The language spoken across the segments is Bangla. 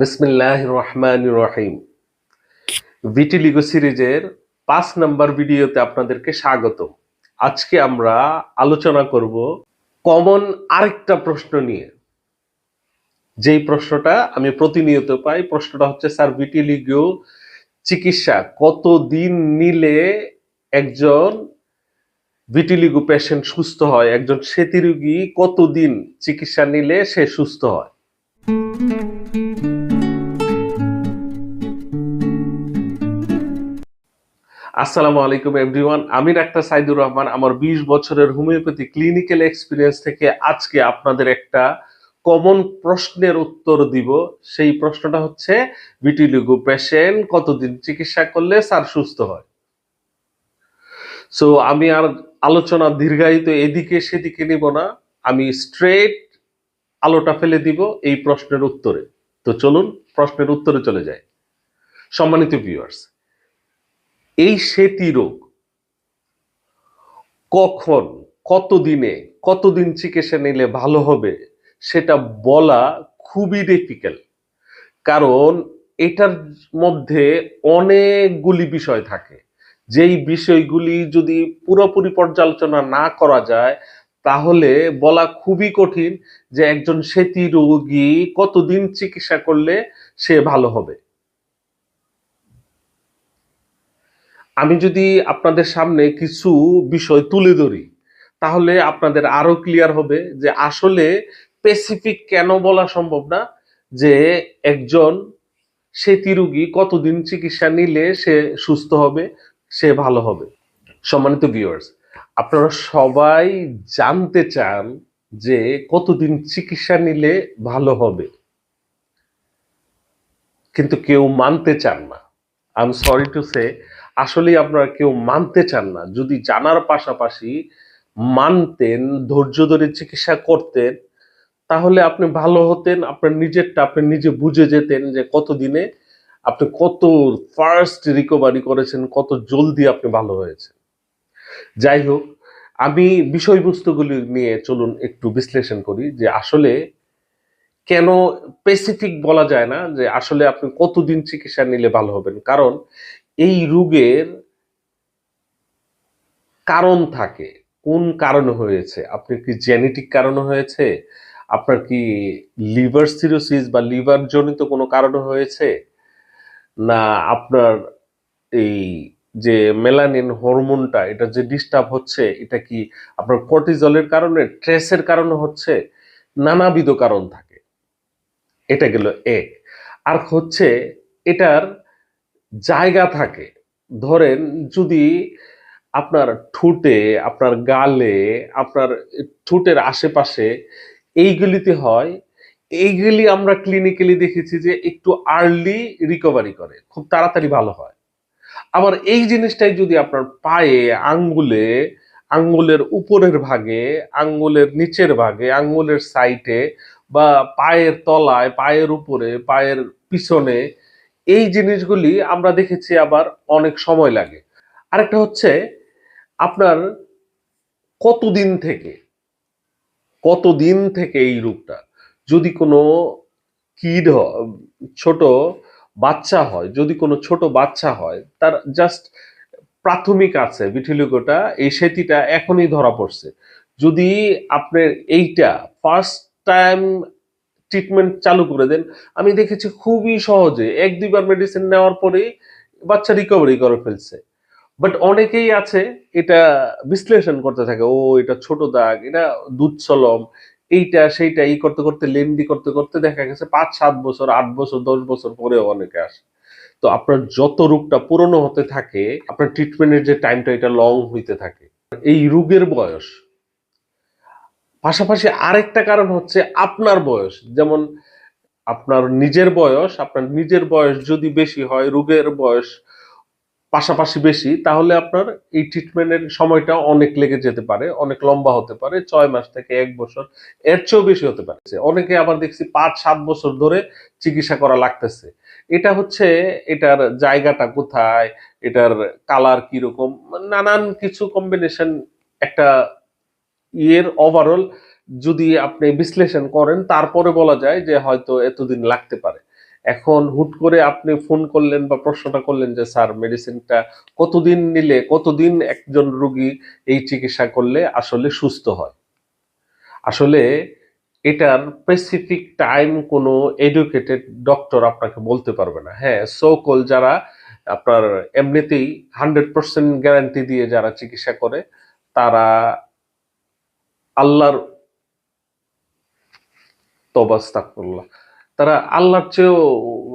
বিসমিল্লাহ রহমান রহিম। ভিটিলিগো সিরিজের পাঁচ নাম্বার ভিডিওতে আপনাদেরকে স্বাগত আজকে আমরা আলোচনা করব কমন আরেকটা প্রশ্ন নিয়ে। যেই প্রশ্নটা আমি প্রতিনিয়ত পাই, প্রশ্নটা হচ্ছে, স্যার ভিটিলিগো চিকিৎসা কত দিন নিলে একজন ভিটিলিগো পেশেন্ট সুস্থ হয়? একজন সেতী রোগী কতদিন চিকিৎসা নিলে সে সুস্থ হয়? আসসালামু আলাইকুম এভরিওয়ান আমি ডাক্তার সাইদুর রহমান, আমার বিশ বছরের হোমিওপ্যাথি ক্লিনিক্যাল এক্সপিরিয়েন্স থেকে আজকে আপনাদের একটা কমন প্রশ্নের উত্তর দিব। সেই প্রশ্নটা হচ্ছে ভিটিলিগো পেশেন্ট কতদিন চিকিৎসা করলে স্যার সুস্থ হয়? সো আমি আর আলোচনা দীর্ঘায়িত এদিকে সেদিকে নিব না। আমি স্ট্রেট আলোটা ফেলে দিব এই প্রশ্নের উত্তরে। তো চলুন, প্রশ্নের উত্তরে চলে যায় সম্মানিত ভিউয়ার্স এই সেতী রোগ কখন, কতদিনে, কতদিন চিকিৎসা নিলে ভালো হবে সেটা বলা খুবই ডিফিকাল্ট কারণ এটার মধ্যে অনেকগুলি বিষয় থাকে। যেই বিষয়গুলি যদি পুরোপুরি পর্যালোচনা না করা যায়, তাহলে বলা খুবই কঠিন যে একজন সেতী রোগী কতদিন চিকিৎসা করলে সে ভালো হবে। আমি যদি আপনাদের সামনে কিছু বিষয় তুলে ধরি, তাহলে আপনাদের আরও ক্লিয়ার হবে যে আসলে স্পেসিফিক কেন বলা সম্ভব না যে একজন সেতী রোগী কতদিন চিকিৎসা নিলে সে সুস্থ হবে, সে ভালো হবে। সম্মানিত ভিউয়ার্স আপনারা সবাই জানতে চান যে কতদিন চিকিৎসা নিলে ভালো হবে। কিন্তু কেউ মানতে চান না। I am sorry to say আসলে আপনারা কেউ মানতে চান না। যদি জানার পাশাপাশি মানতেন, ধৈর্য ধরে চিকিৎসা করতেন, তাহলে আপনি ভালো হতেন, আপনার নিজেরটা আপনি নিজে বুঝে যেতেন যে কতদিনে আপনি কত ফার্স্ট রিকভারি করেছেন, কত জলদি আপনি ভালো হয়েছেন। যাই হোক, আমি বিষয়বস্তুগুলি নিয়ে চলুন একটু বিশ্লেষণ করি যে আসলে কেন স্পেসিফিক বলা যায় না যে আসলে আপনি কতদিন চিকিৎসা নিলে ভালো হবেন? কারণ এই রোগের কারণ থাকে। কোন কারণে হয়েছে? আপনি কি জেনেটিক কারণে হয়েছে? আপনার কি লিভার সিরোসিস বা লিভার জনিত কোনো কারণে হয়েছে? না, আপনার এই যে মেলানিন হরমোনটা, এটা যে ডিস্টার্ব হচ্ছে, এটা কি আপনার কর্টিজলের কারণে ট্রেসের কারণে হচ্ছে? নানাবিধ কারণ থাকে। এটা গেল এক। আর হচ্ছে, এটার জায়গা থাকে। ধরেন যদি আপনার ঠোঁটে, আপনার গালে, আপনার ঠোঁটের আশেপাশে এইগুলিতে হয়, এইগুলি আমরা ক্লিনিক্যালি দেখেছি যে একটু আর্লি রিকভারি করে, খুব তাড়াতাড়ি ভালো হয়। আবার এই জিনিসটাই যদি আপনার পায়ে, আঙ্গুলে, আঙ্গুলের উপরের ভাগে, আঙ্গুলের নিচের ভাগে, আঙ্গুলের সাইটে বা পায়ের তলায়, পায়ের উপরে, পায়ের পিছনে এই জিনিসগুলি আমরা দেখেছি আবার অনেক সময় লাগে। আরেকটা হচ্ছে আপনার কতদিন থেকে কতদিন থেকে এই রূপটা যদি কোনো কিড ছোট বাচ্চা হয়, যদি কোনো ছোট বাচ্চা হয়, তার জাস্ট প্রাথমিক আছে ভিটিলিগোটা এই সেতিটা এখনই ধরা পড়ছে। যদি আপনার এইটা ফার্স্ট টাইম ট্রিটমেন্ট চালু করে দেন। আমি দেখেছি খুবই সহজে এক দুইবার মেডিসিন নেওয়ার পরেই বাচ্চা রিকভারি করে ফেলছে। বাট অনেকেই আছে, এটা বিশ্লেষণ করতে থাকে, ও এটা ছোট দাগ, এটা দুধসলম, এইটা সেইটা, এই করতে করতে, লেন্দি করতে করতে দেখা গেছে পাঁচ, সাত বছর, আট বছর, দশ বছর পরেও অনেকে আসে। তো আপনার যত রোগটা পুরনো হতে থাকে, আপনার ট্রিটমেন্টের যে টাইমটা এটা লং হইতে থাকে। এই রোগের বয়স পাশাপাশি আরেকটা কারণ হচ্ছে আপনার বয়স। যেমন আপনার নিজের বয়স, আপনার নিজের বয়স যদি বেশি হয়, রোগের বয়স পাশাপাশি বেশি, তাহলে আপনার এই ট্রিটমেন্টের সময়টা অনেক লেগে যেতে পারে, অনেক লম্বা হতে পারে, ছয় মাস থেকে এক বছর। এর চেয়েও বেশি হতে পারে। অনেকে আবার দেখছি পাঁচ, সাত বছর ধরে চিকিৎসা করা লাগতেছে। এটা হচ্ছে এটার জায়গাটা কোথায়, এটার কালার কীরকম, নানান কিছু কম্বিনেশন একটা ইয়ের ওভারঅল যদি আপনি বিশ্লেষণ করেন, তারপরে বলা যায় যে হয়তো এতদিন লাগতে পারে। এখন হুট করে আপনি ফোন করলেন বা প্রশ্নটা করলেন যে, স্যার মেডিসিনটা কতদিন নিলে, কতদিন একজন রোগী এই চিকিৎসা করলে আসলে সুস্থ হয়? আসলে এটার স্পেসিফিক টাইম কোনো এডুকেটেড ডক্টর আপনাকে বলতে পারবে না। হ্যাঁ সোকল যারা আপনার এমনিতেই হান্ড্রেড পার্সেন্ট গ্যারান্টি দিয়ে যারা চিকিৎসা করে, তারা আল্লাহর তবাস্তাকুল্লাহ তারা আল্লাহর চেয়েও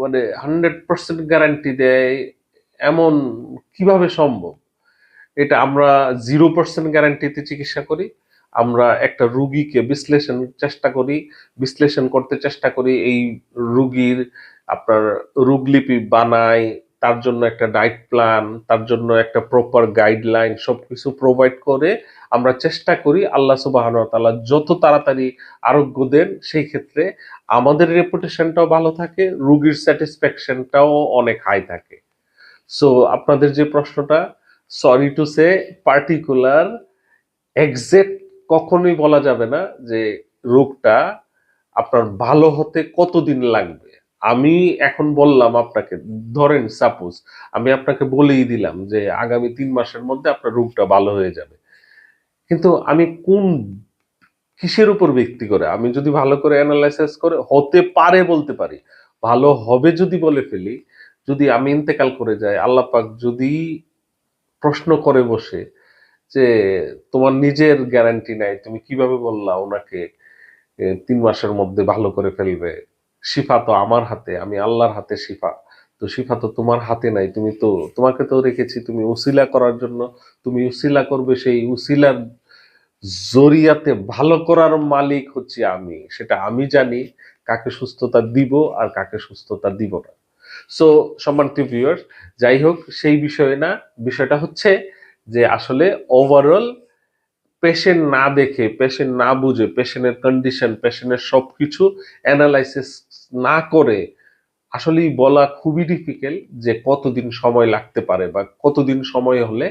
মানে হান্ড্রেড পার্সেন্ট গ্যারান্টি দেয় এমন কীভাবে সম্ভব? এটা আমরা জিরো পার্সেন্ট গ্যারান্টিতে চিকিৎসা করি, আমরা একটা রুগীকে বিশ্লেষণ চেষ্টা করি, বিশ্লেষণ করতে চেষ্টা করি, এই রুগীর আপনার রোগলিপি বানাই তার জন্য একটা ডায়েট প্ল্যান তার জন্য একটা প্রপার গাইডলাইন সব কিছু প্রোভাইড করে আমরা চেষ্টা করি আল্লাহ সুবাহ তাআলা যত তাড়াতাড়ি আরোগ্য দেন, সেই ক্ষেত্রে আমাদের রেপুটেশনটাও ভালো থাকে, রুগীর স্যাটিসফ্যাকশনটাও অনেক হাই থাকে। সো আপনাদের যে প্রশ্নটা sorry to say particular exact কখনোই বলা যাবে না যে রোগটা আপনার ভালো হতে কতদিন লাগবে। আমি এখন বললাম আপনাকে, ধরেন সাপোজ আমি আপনাকে বলেই দিলাম যে আগামী তিন মাসের মধ্যে আপনার রোগটা ভালো হয়ে যাবে। কিন্তু আমি কোন কিসের উপর ভিত্তি করে? আমি যদি ভালো করে অ্যানালাইসিস করে, হতে পারে বলতে পারি। ভালো হবে যদি বলে ফেলি, যদি আমি ইন্তেকাল করে যাই, আল্লাহ পাক যদি প্রশ্ন করে বসে যে তোমার নিজের গ্যারান্টি নাই, তুমি কীভাবে বললা ওনাকে তিন মাসের মধ্যে ভালো করে ফেলবে? শিফা তো আমার হাতে, আমি আল্লাহর হাতে শিফা। তো শিফা তো তোমার হাতে নাই, তুমি তো, তোমাকে তো রেখেছি তুমি উসিলা করার জন্য। তুমি উসিলা করবে সেই উসিলার জরিয়াতে ভালো করার মালিক হচ্ছে আমি, সেটা আমি জানি, কাকে সুস্থতা দিব আর কাকে সুস্থতা দিব না। সো সম্মানিত ভিউয়ার্স যাই হোক, সেই বিষয়ে না, বিষয়টা হচ্ছে যে আসলে ওভারঅল পেশেন্ট না দেখে পেশেন্ট না বুঝে পেশেন্টের কন্ডিশন পেশেন্টের সব কিছু অ্যানালাইসিস না করে আসলেই বলা খুবই ডিফিকাল্ট যে কতদিন সময় লাগতে পারে বা কতদিন সময় হলে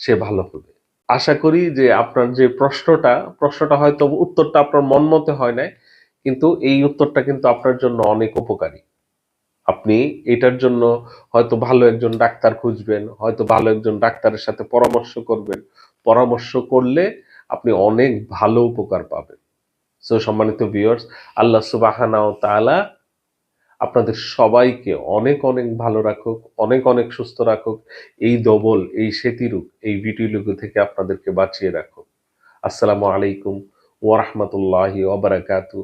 সে ভালো হবে। আশা করি যে আপনার যে প্রশ্নটা প্রশ্নটা হয়তো উত্তরটা আপনার মন মতে হয় নাই, কিন্তু এই উত্তরটা কিন্তু আপনার জন্য অনেক উপকারী। আপনি এটার জন্য হয়তো ভালো একজন ডাক্তার খুঁজবেন, হয়তো ভালো একজন ডাক্তারের সাথে পরামর্শ করবেন। পরামর্শ করলে আপনি অনেক ভালো উপকার পাবেন। সো সম্মানিত ভিউয়ার্স আল্লাহ সুবাহানা ও তাআলা আপনাদের সবাইকে অনেক অনেক ভালো রাখুক, অনেক অনেক সুস্থ রাখুক। এই দবল এই সেতিরূপ এই ভিটিলুকু থেকে আপনাদেরকে বাঁচিয়ে রাখুক। আসসালামু আলাইকুম ওয়া ওবরাকাতু